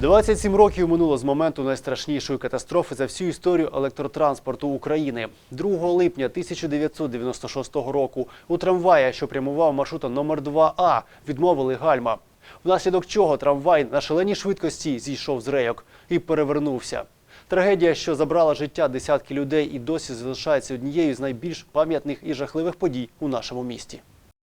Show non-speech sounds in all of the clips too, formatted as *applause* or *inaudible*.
27 років минуло з моменту найстрашнішої катастрофи за всю історію електротранспорту України. 2 липня 1996 року у трамвая, що прямував маршрутом номер 2А, відмовили гальма. Внаслідок чого трамвай на шаленій швидкості зійшов з рейок і перевернувся. Трагедія, що забрала життя десятки людей і досі залишається однією з найбільш пам'ятних і жахливих подій у нашому місті.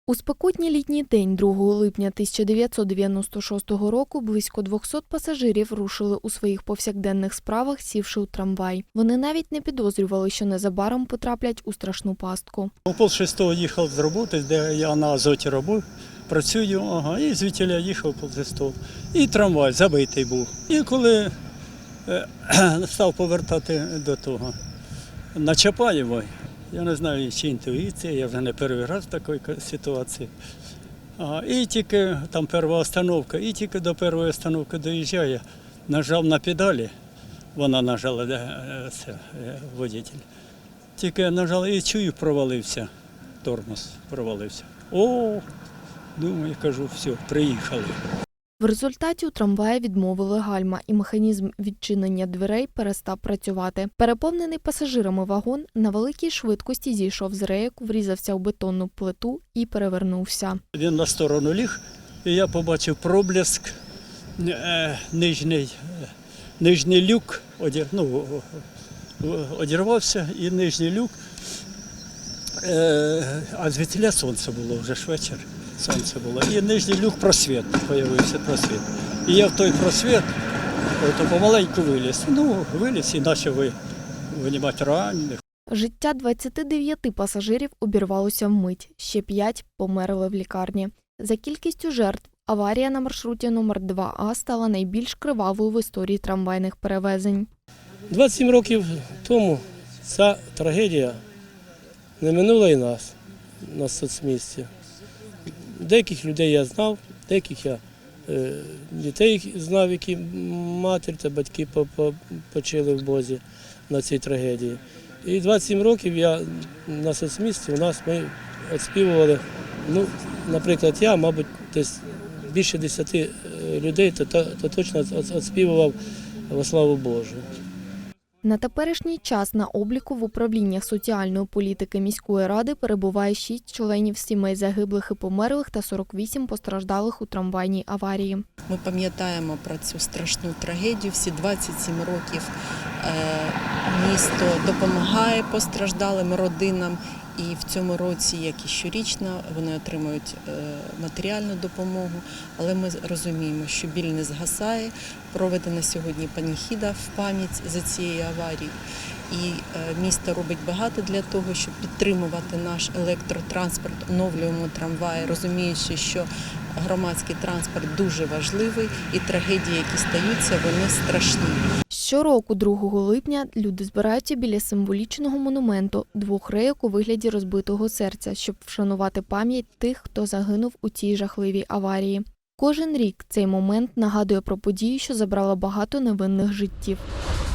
У спекотній літній день 2 липня 1996 року близько 200 пасажирів рушили у своїх повсякденних справах, сівши у трамвай. Вони навіть не підозрювали, що незабаром потраплять у страшну пастку. У пол шестого їхав з роботи, де я на азоті робив, працюю, ага, і звідтіля їхав пол шестого. І трамвай забитий був. І коли е, *clears throat* став повертати до того на Чапаєво, я не знаю, чи інтуїція, я вже не перший раз в такій ситуації. А, і тільки там перша остановка, і тільки до першої остановки доїжджає, нажав на педалі, вона нажала, е, це, е, водитель. Тільки нажав і чую, провалився. Тормоз провалився. О, думаю, кажу, все, приїхали. В результаті у трамваї відмовили гальма, і механізм відчинення дверей перестав працювати. Переповнений пасажирами вагон на великій швидкості зійшов з рейок, врізався у бетонну плиту і перевернувся. Він на сторону ліг, і я побачив проблиск, е, нижній, е, нижній люк ну, одірвався, і нижній люк, е, а звідтіля сонце було вже ж вечір. Сонце було. І нижній люк просвіт, появився просвіт. І я в той просвіт то помаленьку виліз. Ну, виліз і почав ви- винімати ранених. Життя 29 пасажирів обірвалося вмить, ще 5 померли в лікарні. За кількістю жертв аварія на маршруті номер 2А стала найбільш кривавою в історії трамвайних перевезень. 27 років тому ця трагедія не минула і нас на соцмісті. Деяких людей я знав, деяких я е, дітей знав, які матір та батьки по- по- почили в Бозі на цій трагедії. І 27 років я на соцмісті у нас ми відспівували, ну, наприклад, я, мабуть, десь більше 10 е, людей, то, то, то точно відспівував во славу Божу. На теперішній час на обліку в управліннях соціальної політики міської ради перебуває 6 членів сімей загиблих і померлих та 48 постраждалих у трамвайній аварії. Ми пам'ятаємо про цю страшну трагедію. Всі 27 років місто допомагає постраждалим родинам. І в цьому році, як і щорічно, вони отримують е, матеріальну допомогу. Але ми розуміємо, що біль не згасає. Проведена сьогодні паніхіда в пам'ять за цією аварією. І е, місто робить багато для того, щоб підтримувати наш електротранспорт, оновлюємо трамваї, розуміючи, що громадський транспорт дуже важливий, і трагедії, які стаються, вони страшні. Щороку, 2 липня, люди збираються біля символічного монументу двох рейок у вигляді розбитого серця, щоб вшанувати пам'ять тих, хто загинув у цій жахливій аварії. Кожен рік цей момент нагадує про подію, що забрала багато невинних життів.